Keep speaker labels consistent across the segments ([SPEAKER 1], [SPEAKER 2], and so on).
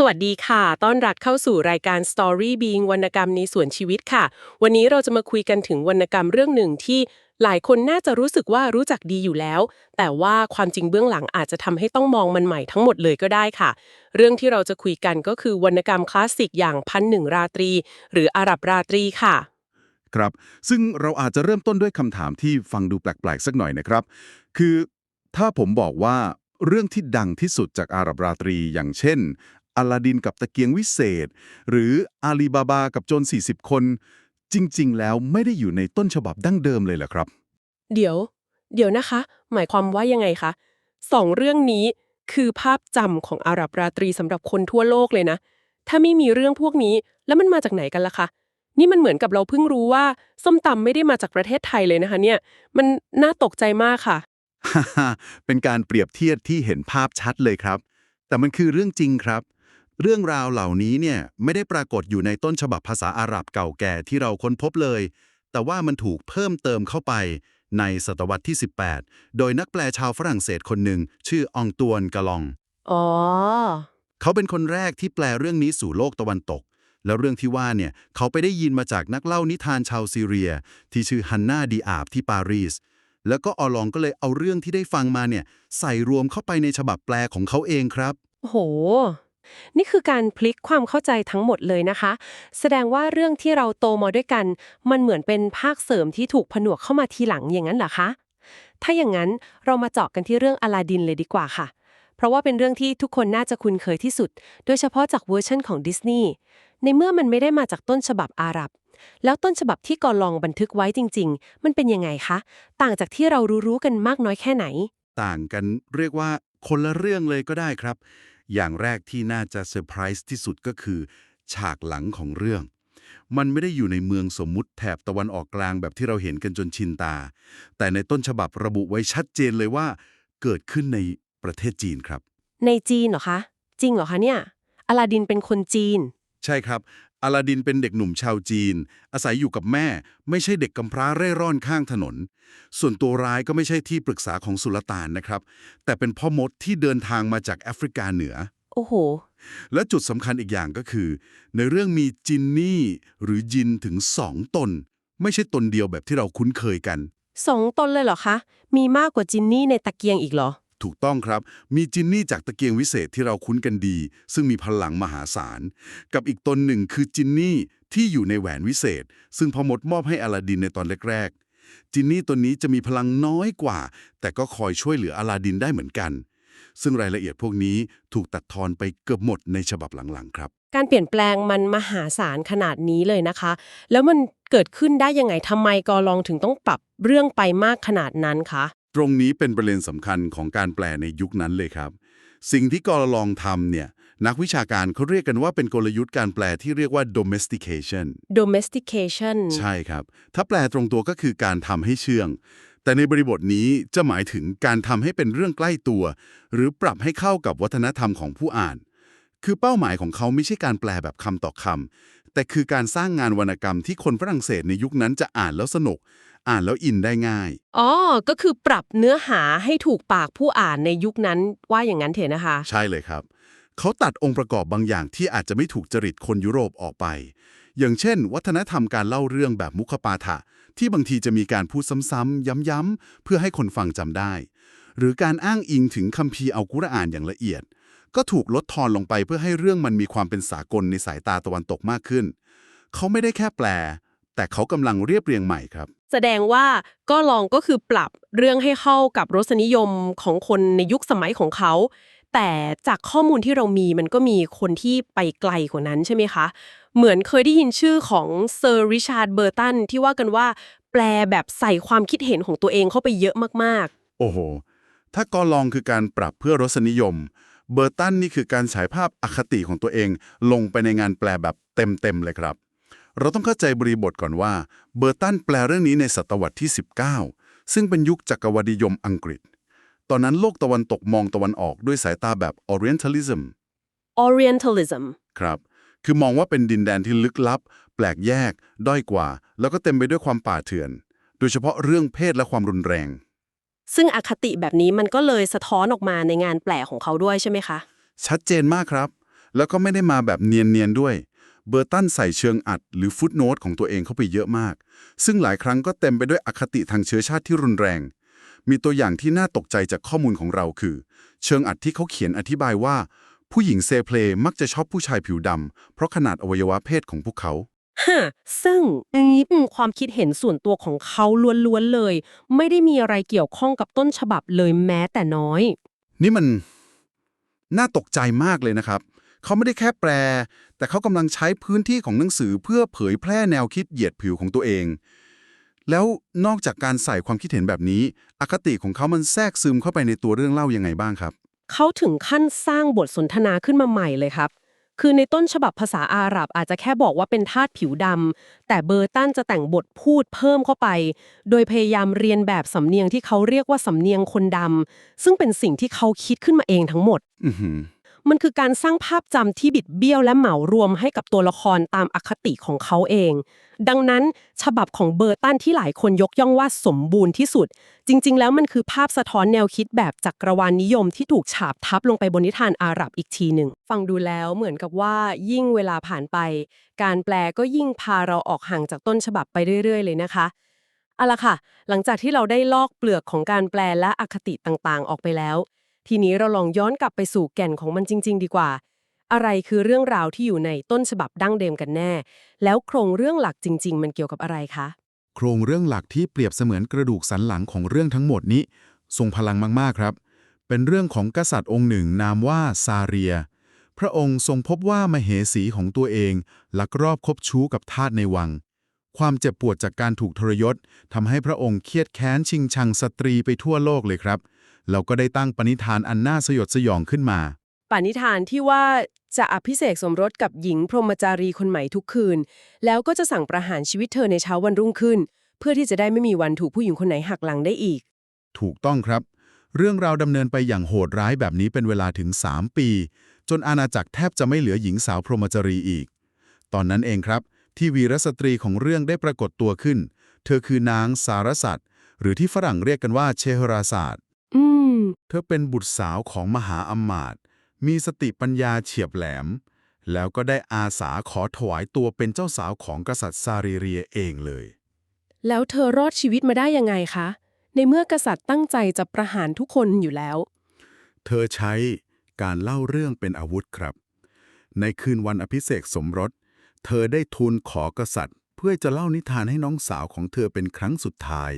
[SPEAKER 1] สวัสดีค่ะ ต้อนรับเข้าสู่รายการ Story Being วรรณกรรมในส่วนชีวิตค่ะ วันนี้เราจะมาคุยกันถึงวรรณกรรมเรื่องหนึ่งที่หลายคนน่าจะรู้สึกว่ารู้จักดีอยู่แล้ว แต่ว่าความจริงเบื้องหลังอาจจะทำให้ต้องมองมันใหม่ทั้งหมดเลยก็ได้ค่ะ เรื่องที่เราจะคุยกันก็คือวรรณกรรมคลาสสิกอย่างพันหนึ่งราตรี หรืออาหรับราตรีค่ะ
[SPEAKER 2] ครับ ซึ่งเราอาจจะเริ่มต้นด้วยคำถามที่ฟังดูแปลกๆสักหน่อยนะครับ คือถ้าผมบอกว่าเรื่องที่ดังที่สุดจากอาหรับราตรี อย่างเช่น อลาดินกับตะเกียงวิเศษ หรืออาลีบาบากับโจร40 คน จริง ๆ แล้วไม่ได้อยู่ในต้นฉบับดั้งเดิมเลยเหรอครับ
[SPEAKER 1] เดี๋ยว เดี๋ยวนะคะ หมายความว่ายังไงคะสองเรื่องนี้คือภาพจำของอาหรับราตรีสำหรับคนทั่วโลกเลยนะ ถ้าไม่มีเรื่องพวกนี้แล้วมันมาจากไหนกันล่ะคะนี่มันเหมือนกับเราเพิ่งรู้ว่าส้มตำไม่ได้มาจากประเทศไทยเลยนะคะเนี่ย มันน่าตกใจมากค่ะ
[SPEAKER 2] เป็นการเปรียบเทียบที่เห็นภาพชัดเลยครับ แต่มันคือเรื่องจริงครับ เรื่องราวเหล่านี้เนี่ยไม่ได้ปรากฏอยู่ในต้นฉบับภาษาอาหรับเก่าแก่ที่เราค้นพบเลย แต่ว่ามันถูกเพิ่มเติมเข้าไปในศตวรรษที่ 18 โดยนักแปลชาวฝรั่งเศสคนหนึ่ง ชื่ออองตวนกะลอง
[SPEAKER 1] อ๋อ
[SPEAKER 2] เขาเป็นคนแรกที่แปลเรื่องนี้สู่โลกตะวันตก แล้วเรื่องที่ว่าเนี่ยเขาไปได้ยินมาจากนักเล่านิทานชาวซีเรีย ที่ชื่อฮันนาดีอาบที่ปารีส แล้วก็ออลองก็เลยเอาเรื่องที่ได้ฟังมาเนี่ยใส่รวมเข้าไปในฉบับแปลของเขาเองครับ
[SPEAKER 1] โอ้โห นี่คือการพลิกความเข้าใจทั้งหมดเลยนะคะ แสดงว่าเรื่องที่เราโตมาด้วยกัน มันเหมือนเป็นภาคเสริมที่ถูกผนวกเข้ามาทีหลังอย่างนั้นเหรอคะ ถ้าอย่างนั้นเรามาเจาะกันที่เรื่องอลาดินเลยดีกว่าค่ะ เพราะว่าเป็นเรื่องที่ทุกคนน่าจะคุ้นเคยที่สุด โดยเฉพาะจากเวอร์ชันของดิสนีย์ ในเมื่อมันไม่ได้มาจากต้นฉบับอาหรับ แล้วต้นฉบับที่กอลองบันทึกไว้จริง ๆ มันเป็นยังไงคะ ต่างจากที่เรารู้ๆกันมากน้อยแค่ไหน
[SPEAKER 2] ต่างกันเรียกว่าคนละเรื่องเลยก็ได้ครับ อย่างแรกที่น่าจะเซอร์ไพรส์ที่สุดก็คือ ฉากหลังของเรื่อง มันไม่ได้อยู่ในเมืองสมมุติแถบตะวันออกกลางแบบที่เราเห็นกันจนชินตา แต่ในต้นฉบับระบุไว้ชัดเจนเลยว่า เกิดขึ้นในประเทศจีนครับ
[SPEAKER 1] ในจีนเหรอคะ จริงเหรอคะเนี่ยอลาดินเป็นคนจีน
[SPEAKER 2] ใช่ครับ อลาดินเป็นเด็กหนุ่มชาวจีน อาศัยอยู่กับแม่ ไม่ใช่เด็กกำพร้าเร่ร่อนข้างถนน ส่วนตัวร้ายก็ไม่ใช่ที่ปรึกษาของสุลต่านนะครับ แต่เป็นพ่อมดที่เดินทางมาจากแอฟริกาเหนือ
[SPEAKER 1] โอ้โห
[SPEAKER 2] และจุดสำคัญอีกอย่างก็คือ ในเรื่องมีจินนี่หรือจินถึงสองตน ไม่ใช่ตนเดียวแบบที่เราคุ้นเคยกัน
[SPEAKER 1] สองตนเลยเหรอคะ มีมากกว่าจินนี่ในตะเกียงอีกเหรอ
[SPEAKER 2] ถูกต้องครับ มีจินนี่จากตะเกียงวิเศษที่เราคุ้นกันดี ซึ่งมีพลังมหาศาล กับอีกตนหนึ่งคือจินนี่ที่อยู่ในแหวนวิเศษ ซึ่งพอมดมอบให้อลาดินในตอนแรกๆ จินนี่ตนนี้จะมีพลังน้อยกว่า แต่ก็คอยช่วยเหลืออลาดินได้เหมือนกัน ซึ่งรายละเอียดพวกนี้ถูกตัดทอนไปเกือบหมดในฉบับหลังๆ ครับ
[SPEAKER 1] การเปลี่ยนแปลงมันมหาศาลขนาดนี้เลยนะคะ แล้วมันเกิดขึ้นได้ยังไงทำไมกอลองถึงต้องปรับเรื่องไปมากขนาดนั้นคะ
[SPEAKER 2] ตรงนี้เป็นประเด็นสำคัญของการแปลในยุคนั้นเลยครับ สิ่งที่กอลองทำเนี่ย นักวิชาการเขาเรียกกันว่าเป็นกลยุทธ์การแปลที่เรียกว่า domestication
[SPEAKER 1] domestication
[SPEAKER 2] ใช่ครับ ถ้าแปลตรงตัวก็คือการทำให้เชื่อง แต่ในบริบทนี้จะหมายถึงการทำให้เป็นเรื่องใกล้ตัว หรือปรับให้เข้ากับวัฒนธรรมของผู้อ่าน คือเป้าหมายของเขาไม่ใช่การแปลแบบคำต่อคำแต่คือการสร้างงานวรรณกรรมที่คนฝรั่งเศสในยุคนั้นจะอ่านแล้วสนุก อ่านแล้วอินได้ง่าย
[SPEAKER 1] อ๋อ ก็คือปรับเนื้อหาให้ถูกปากผู้อ่านในยุคนั้นว่าอย่างนั้นเถอะนะคะ
[SPEAKER 2] ใช่เลยครับ เขาตัดองค์ประกอบบางอย่างที่อาจจะไม่ถูกจริตคนยุโรปออกไป อย่างเช่น วัฒนธรรมการเล่าเรื่องแบบมุขปาฐะที่บางทีจะมีการพูดซ้ำๆย้ำๆเพื่อให้คนฟังจำได้ หรือการอ้างอิงถึงคัมภีร์อัลกุรอานอย่างละเอียด ก็ถูกลดทอนลงไปเพื่อให้เรื่องมันมีความเป็นสากลในสายตาตะวันตกมากขึ้น เขาไม่ได้แค่แปล แต่เขากำลังเรียบเรียงใหม่ครับ
[SPEAKER 1] แสดงว่าก็ลองก็คือปรับเรื่องให้เข้ากับรสนิยมของคนในยุคสมัยของเขา แต่จากข้อมูลที่เรามีมันก็มีคนที่ไปไกลกว่านั้นใช่ไหมคะ เหมือนเคยได้ยินชื่อของเซอร์ริชาร์ดเบอร์ตันที่ว่ากันว่า แปลแบบใส่ความคิดเห็นของตัวเองเข้าไปเยอะมาก
[SPEAKER 2] โอ้โห ถ้ากอลองคือการปรับเพื่อรสนิยม เบอร์ตันนี่คือการฉายภาพอคติของตัวเอง ลงไปในงานแปลแบบเต็มๆเลยครับ เราต้องเข้าใจบริบทก่อนว่า เบอร์ตันแปลเรื่องนี้ในศตวรรษที่ 19 ซึ่งเป็นยุคจักรวรรดิยมอังกฤษ ตอนนั้นโลกตะวันตกมองตะวันออกด้วยสายตาแบบ Orientalism
[SPEAKER 1] ๆ Orientalism
[SPEAKER 2] ครับ คือมองว่าเป็นดินแดนที่ลึกลับ แปลกแยก ด้อยกว่า แล้วก็เต็มไปด้วยความป่าเถื่อน โดยเฉพาะเรื่องเพศและความรุนแรง
[SPEAKER 1] ซึ่งอคติแบบนี้มันก็เลยสะท้อนออกมาในงานแปลของเขาด้วยใช่ไหมคะ
[SPEAKER 2] ชัดเจนมากครับ
[SPEAKER 3] แล้วก็ไม่ได้มาแบบเนียนๆด้วย เบอร์ตันใส่เชิงอัดหรือฟุตโนตของตัวเองเข้าไปเยอะมาก ซึ่งหลายครั้งก็เต็มไปด้วยอคติทางเชื้อชาติที่รุนแรง มีตัวอย่างที่น่าตกใจจากข้อมูลของเราคือ เชิงอัดที่เขาเขียนอธิบายว่า ผู้หญิงเซเพลย์มักจะชอบผู้ชายผิวดำเพราะขนาดอวัยวะเพศของพวกเขา
[SPEAKER 1] ฮะซึ่งอันนี้เป็นความคิดเห็นส่วนตัวของเขาล้วนๆเลย ไม่ได้มีอะไรเกี่ยวข้องกับต้นฉบับเลยแม้แต่น้อย
[SPEAKER 3] นี่มันน่าตกใจมากเลยนะครับ เขาไม่ได้แค่แปล แต่เขากำลังใช้พื้นที่ของหนังสือเพื่อเผยแพร่แนวคิดเหยียดผิวของตัวเอง แล้วนอกจากการใส่ความคิดเห็นแบบนี้ อคติของเขามันแทรกซึมเข้าไปในตัวเรื่องเล่ายังไงบ้างครับ
[SPEAKER 1] เขาถึงขั้นสร้างบทสนทนาขึ้นมาใหม่เลยครับ คือในต้นฉบับภาษาอาหรับอาจจะแค่บอกว่าเป็นทาสผิวดำแต่เบอร์ตันจะแต่งบทพูดเพิ่มเข้าไป โดยพยายามเรียนแบบสำเนียงที่เขาเรียกว่าสำเนียงคนดำซึ่งเป็นสิ่งที่เขาคิดขึ้นมาเองทั้งหมด
[SPEAKER 3] อือหือ
[SPEAKER 1] มันคือการสร้างภาพจำที่บิดเบี้ยวและเหมารวมให้กับตัวละครตามอคติของเขาเอง ดังนั้นฉบับของเบอร์ตันที่หลายคนยกย่องว่าสมบูรณ์ที่สุด จริง ๆ แล้วมันคือภาพสะท้อนแนวคิดแบบจักรวาลนิยมที่ถูกฉาบทับลงไปบนนิทานอาหรับอีกทีหนึ่ง ฟังดูแล้วเหมือนกับว่ายิ่งเวลาผ่านไป การแปลก็ยิ่งพาเราออกห่างจากต้นฉบับไปเรื่อย ๆ เลยนะคะเอาละค่ะ หลังจากที่เราได้ลอกเปลือกของการแปลและอคติต่างๆ ออกไปแล้ว ทีนี้เราลองย้อนกลับไปสู่แก่นของมันจริง ๆ ดีกว่า อะไรคือเรื่องราวที่อยู่ในต้นฉบับดั้งเดิมกันแน่ แล้วโครงเรื่องหลักจริง ๆ มันเกี่ยวกับอะไรคะ
[SPEAKER 2] โครงเรื่องหลักที่เปรียบเสมือนกระดูกสันหลังของเรื่องทั้งหมดนี้ ทรงพลังมากๆครับ เป็นเรื่องของกษัตริย์องค์หนึ่งนามว่าซาเรีย พระองค์ทรงพบว่ามเหสีของตัวเองลักรอบคบชู้กับทาสในวังความเจ็บปวดจากการถูกทรยศทำให้พระองค์เครียดแค้นชิงชังสตรีไปทั่วโลกเลยครับ แล้วก็ได้ตั้งปณิธานอันน่าสยดสยองขึ้นมา
[SPEAKER 1] ปานิธานที่ว่าจะอภิเษกสมรสกับหญิงพรหมจารีคนใหม่ทุกคืน แล้วก็จะสั่งประหารชีวิตเธอในเช้าวันรุ่งขึ้น เพื่อที่จะได้ไม่มีวันถูกผู้หญิงคนไหนหักหลังได้อีก
[SPEAKER 2] ถูกต้องครับ เรื่องราวดำเนินไปอย่างโหดร้ายแบบนี้เป็นเวลาถึง 3 ปี จนอาณาจักรแทบจะไม่เหลือหญิงสาวพรหมจารีอีก ตอนนั้นเองครับ ที่วีรสตรีของเรื่องได้ปรากฏตัวขึ้น เธอคือนางสารสัตว์หรือที่ฝรั่งเรียกกันว่าเชหราศาสตร์
[SPEAKER 1] อืม
[SPEAKER 2] เธอเป็นบุตรสาวของมหาอำมาตย์มีสติปัญญาเฉียบแหลม แล้วก็ได้อาสาขอถวายตัวเป็นเจ้าสาวของกษัตริย์ซารีเรียเองเลย
[SPEAKER 1] แล้วเธอรอดชีวิตมาได้ยังไงคะ ในเมื่อกษัตริย์ตั้งใจจะประหารทุกคนอยู่แล้ว
[SPEAKER 2] เธอใช้การเล่าเรื่องเป็นอาวุธครับ ในคืนวันอภิเษกสมรส เธอได้ทูลขอกษัตริย์ เพื่อจะเล่านิทานให้น้องสาวของเธอเป็นครั้งสุดท้าย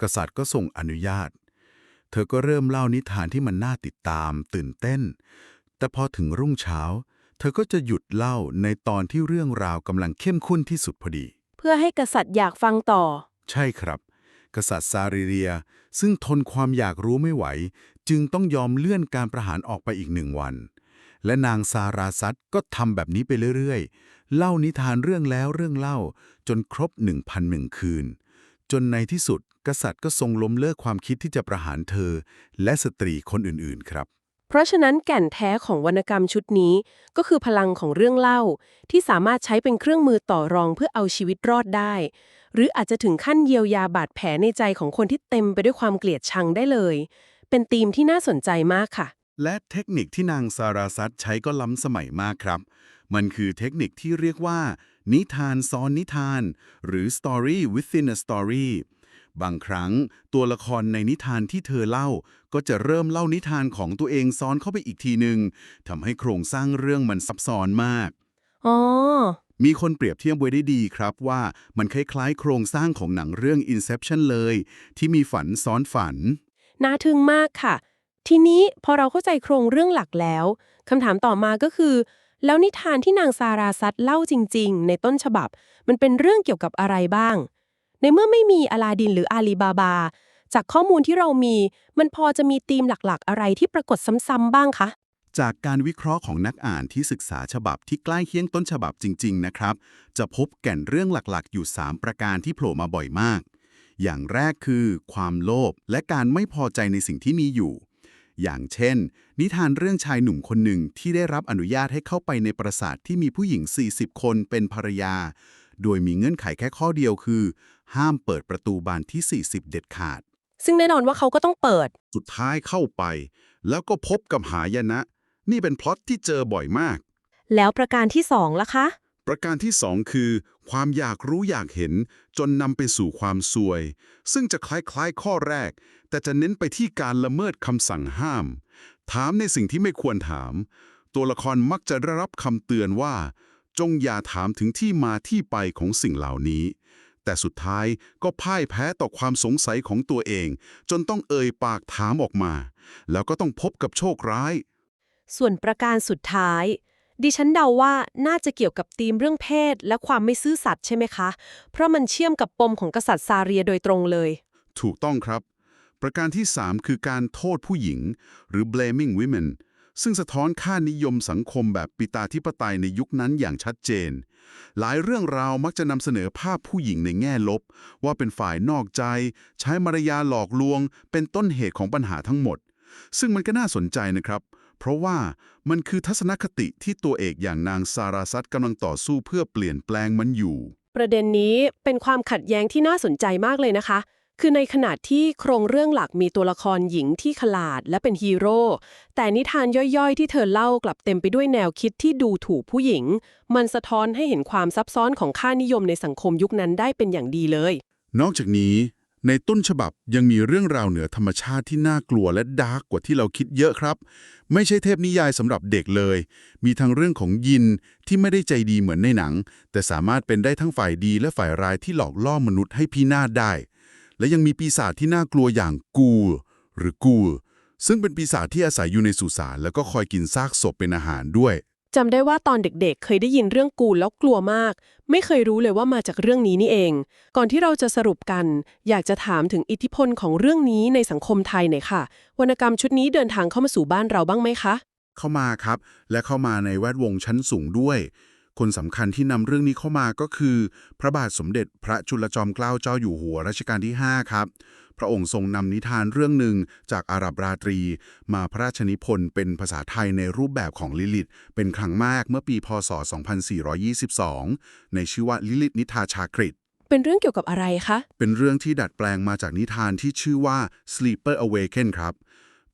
[SPEAKER 2] กษัตริย์ก็ทรงอนุญาต เธอก็เริ่มเล่านิทานที่มันน่าติดตาม ตื่นเต้น แต่พอถึงรุ่งเช้า เธอก็จะหยุดเล่าในตอนที่เรื่องราวกำลังเข้มข้นที่สุดพอดี
[SPEAKER 1] เพื่อให้กษัตริย์อยากฟังต่อ
[SPEAKER 2] ใช่ครับ กษัตริย์ซาริเรีย ซึ่งทนความอยากรู้ไม่ไหว จึงต้องยอมเลื่อนการประหารออกไปอีกหนึ่งวัน และนางซาราซัตก็ทำแบบนี้ไปเรื่อยๆ เล่านิทานเรื่องแล้วเรื่องเล่าจนครบ1,001คืน จนในที่สุด กษัตริย์ก็ทรงล้มเลิกความคิดที่จะประหารเธอ และสตรีคนอื่นๆครับ
[SPEAKER 1] เพราะฉะนั้นแก่นแท้ของวรรณกรรมชุดนี้ ก็คือพลังของเรื่องเล่า ที่สามารถใช้เป็นเครื่องมือต่อรองเพื่อเอาชีวิตรอดได้ หรืออาจจะถึงขั้นเยียวยาบาดแผลในใจของคนที่เต็มไปด้วยความเกลียดชังได้เลย เป็นธีมที่น่าสนใจมากค่ะ
[SPEAKER 2] และเทคนิคที่นางซาราซัตใช้ก็ล้ำสมัยมากครับ มันคือเทคนิคที่เรียกว่า นิทานซ้อนนิทาน หรือ story within a story บางครั้งตัวละครในนิทานที่เธอเล่า ก็จะเริ่มเล่านิทานของตัวเองซ้อนเข้าไปอีกทีหนึ่งทำให้โครงสร้างเรื่องมันซับซ้อนมาก
[SPEAKER 1] อ๋อ
[SPEAKER 2] มีคนเปรียบเทียบไว้ได้ดีครับว่ามันคล้ายๆ โครงสร้างของหนังเรื่อง Inception เลย ที่มีฝันซ้อนฝัน
[SPEAKER 1] น่าทึ่งมากค่ะ ทีนี้พอเราเข้าใจโครงเรื่องหลักแล้วคำถามต่อมาก็คือ แล้วนิทานที่นางซาราซัตเล่าจริง ๆ ในต้นฉบับ มันเป็นเรื่องเกี่ยวกับอะไรบ้าง ในเมื่อไม่มีอลาดินหรืออาลีบาบา จากข้อมูลที่เรามี มันพอจะมีธีมหลักๆ อะไรที่ปรากฏซ้ำๆบ้างคะ
[SPEAKER 2] จากการวิเคราะห์ของนักอ่านที่ศึกษาฉบับที่ใกล้เคียงต้นฉบับจริง ๆ นะครับ จะพบแก่นเรื่องหลักๆ อยู่ 3 ประการที่โผล่มาบ่อยมาก อย่างแรกคือ ความโลภและการไม่พอใจในสิ่งที่มีอยู่อย่างเช่น นิทานเรื่องชายหนุ่มคนหนึ่งที่ได้รับอนุญาตให้เข้าไปในปราสาทที่มีผู้หญิง 40 คนเป็นภรรยา โดยมีเงื่อนไขแค่ข้อเดียวคือ ห้ามเปิดประตูบานที่ 40 เด็ดขาด
[SPEAKER 1] ซึ่งแน่นอนว่าเขาก็ต้องเปิด
[SPEAKER 3] สุดท้ายเข้าไป แล้วก็พบกับหายนะ
[SPEAKER 2] นี่เป็นพล็อตที่เจอบ่อยมาก
[SPEAKER 1] แล้วประการที่สองล่ะคะ
[SPEAKER 2] ประการที่2คือ ความอยากรู้อยากเห็น จนนำไปสู่ความซวย ซึ่งจะคล้ายๆข้อแรก แต่จะเน้นไปที่การละเมิดคำสั่งห้าม ถามในสิ่งที่ไม่ควรถาม ตัวละครมักจะได้รับคำเตือนว่า จงอย่าถามถึงที่มาที่ไปของสิ่งเหล่านี้ แต่สุดท้ายก็พ่ายแพ้ต่อความสงสัยของตัวเอง จนต้องเอ่ยปากถามออกมา แล้วก็ต้องพบกับโชคร้าย
[SPEAKER 1] ส่วนประการสุดท้าย ดิฉันเดาว่าน่าจะเกี่ยวกับธีมเรื่องเพศและความไม่ซื่อสัตย์ใช่ไหมคะ เพราะมันเชื่อมกับปมของกษัตริย์ซาเรียโดยตรงเลย
[SPEAKER 2] ถูกต้องครับ ประการที่ 3 คือการโทษผู้หญิง หรือ blaming women ซึ่งสะท้อนค่านิยมสังคมแบบปิตาธิปไตยในยุคนั้นอย่างชัดเจน หลายเรื่องราวมักจะนำเสนอภาพผู้หญิงในแง่ลบ ว่าเป็นฝ่ายนอกใจ ใช้มารยาหลอกลวง เป็นต้นเหตุของปัญหาทั้งหมด ซึ่งมันก็น่าสนใจนะครับ เพราะว่ามันคือทัศนคติที่ตัวเอกอย่างนางซาราซัตกำลังต่อสู้เพื่อเปลี่ยนแปลงมันอยู่
[SPEAKER 1] ประเด็นนี้เป็นความขัดแย้งที่น่าสนใจมากเลยนะคะ คือในขณะที่โครงเรื่องหลักมีตัวละครหญิงที่ขลาดและเป็นฮีโร่ แต่นิทานย่อยๆ ที่เธอเล่ากลับเต็มไปด้วยแนวคิดที่ดูถูกผู้หญิง มันสะท้อนให้เห็นความซับซ้อนของค่านิยมในสังคมยุคนั้นได้เป็นอย่างดีเลย
[SPEAKER 2] นอกจากนี้ ในต้นฉบับยังมีเรื่องราวเหนือธรรมชาติที่น่ากลัวและดาร์กกว่าที่เราคิดเยอะครับ ไม่ใช่เทพนิยายสำหรับเด็กเลย มีทั้งเรื่องของยินที่ไม่ได้ใจดีเหมือนในหนัง แต่สามารถเป็นได้ทั้งฝ่ายดีและฝ่ายร้ายที่หลอกล่อมนุษย์ให้พินาศได้ และยังมีปีศาจที่น่ากลัวอย่างกูลหรือกูลซึ่งเป็นปีศาจที่อาศัยอยู่ในสุสานแล้วก็คอยกินซากศพเป็นอาหารด้วย
[SPEAKER 1] จำได้ว่าตอนเด็กๆ เคยได้ยินเรื่องกูลแล้วกลัวมาก ไม่เคยรู้เลยว่ามาจากเรื่องนี้นี่เอง ก่อนที่เราจะสรุปกัน อยากจะถามถึงอิทธิพลของเรื่องนี้ในสังคมไทยหน่อยค่ะ วรรณกรรมชุดนี้เดินทางเข้ามาสู่บ้านเราบ้างไหมคะ
[SPEAKER 2] เข้ามาครับ และเข้ามาในแวดวงชั้นสูงด้วย คนสำคัญที่นำเรื่องนี้เข้ามาก็คือ พระบาทสมเด็จพระจุลจอมเกล้าเจ้าอยู่หัวรัชกาลที่ 5 ครับ พระองค์ทรงนำนิทานเรื่องหนึ่งจากอาหรับราตรี มาพระราชนิพนธ์เป็นภาษาไทยในรูปแบบของลิลิต เป็นครั้งแรกเมื่อปีพศ 2422 ในชื่อว่าลิลิตนิทาชาคริต
[SPEAKER 1] เป็นเรื่องเกี่ยวกับอะไรคะ
[SPEAKER 2] เป็นเรื่องที่ดัดแปลงมาจากนิทานที่ชื่อว่า Sleeper Awaken ครับ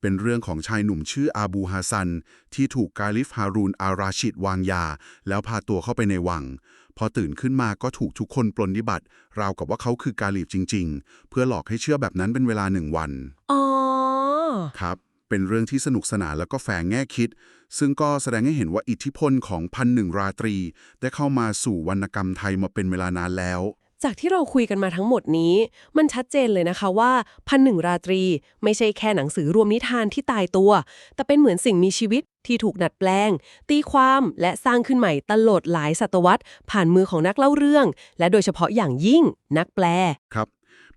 [SPEAKER 2] เป็นเรื่องของชายหนุ่มชื่ออาบูฮาซัน ที่ถูกกาลิฟฮารูนอาราชิดวางยา แล้วพาตัวเข้าไปในวัง พอตื่นขึ้นมาก็ถูกทุกคนปลนนิบัติ ราวกับว่าเขาคือกาลิฟจริง ๆ เพื่อหลอกให้เชื่อแบบนั้นเป็นเวลาหนึ่งวัน
[SPEAKER 1] อ๋อ
[SPEAKER 2] ครับ เป็นเรื่องที่สนุกสนานแล้วก็แฝงแง่คิด ซึ่งก็แสดงให้เห็นว่าอิทธิพลของพันหนึ่งราตรี ได้เข้ามาสู่วรรณกรรมไทยมาเป็นเวลานานแล้ว
[SPEAKER 1] จากที่เราคุยกันมาทั้งหมดนี้ มันชัดเจนเลยนะคะว่าพันหนึ่งราตรี ไม่ใช่แค่หนังสือรวมนิทานที่ตายตัว แต่เป็นเหมือนสิ่งมีชีวิตที่ถูกดัดแปลง ตีความและสร้างขึ้นใหม่ตลอดหลายศตวรรษ ผ่านมือของนักเล่าเรื่อง และโดยเฉพาะอย่างยิ่งนักแปล
[SPEAKER 2] ครับ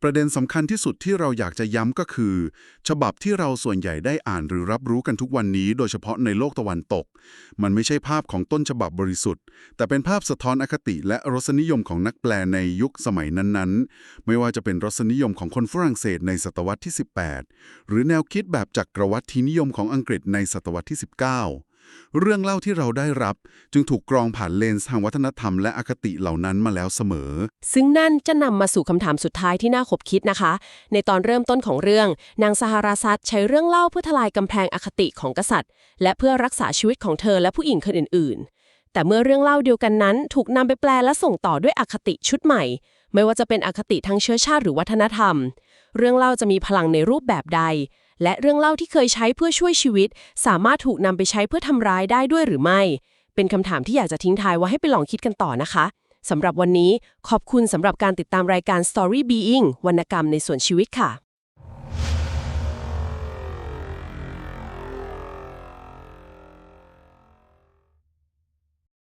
[SPEAKER 2] ประเด็นสำคัญที่สุดที่เราอยากจะย้ำก็คือ ฉบับที่เราส่วนใหญ่ได้อ่านหรือรับรู้กันทุกวันนี้ โดยเฉพาะในโลกตะวันตก มันไม่ใช่ภาพของต้นฉบับบริสุทธิ์ แต่เป็นภาพสะท้อนอคติและรสนิยมของนักแปลในยุคสมัยนั้นๆ ไม่ว่าจะเป็นรสนิยมของคนฝรั่งเศสในศตวรรษที่ 18 หรือแนวคิดแบบจักรวรรดินิยมของอังกฤษในศตวรรษที่ 19 เรื่องเล่าที่เราได้รับจึงถูกกรองผ่านเลนส์ทางวัฒนธรรมและอคติเหล่านั้นมาแล้วเสมอ
[SPEAKER 1] ซึ่งนั่นจะนำมาสู่คำถามสุดท้ายที่น่าขบคิดนะคะ ในตอนเริ่มต้นของเรื่อง นางสหราซัตใช้เรื่องเล่าเพื่อทลายกำแพงอคติของกษัตริย์ และเพื่อรักษาชีวิตของเธอและผู้หญิงคนอื่น ๆ แต่เมื่อเรื่องเล่าเดียวกันนั้น ถูกนำไปแปลและส่งต่อด้วยอคติชุดใหม่ ไม่ว่าจะเป็นอคติทางเชื้อชาติหรือวัฒนธรรม เรื่องเล่าจะมีพลังในรูปแบบใด และเรื่องเล่าที่เคยใช้เพื่อช่วยชีวิต สามารถถูกนำไปใช้เพื่อทำร้ายได้ด้วยหรือไม่ เป็นคำถามที่อยากจะทิ้งท้ายว่าให้ไปลองคิดกันต่อนะคะสำหรับวันนี้ขอบคุณสำหรับการติดตามรายการ Story Being วรรณกรรมในส่วนชีวิตค่ะ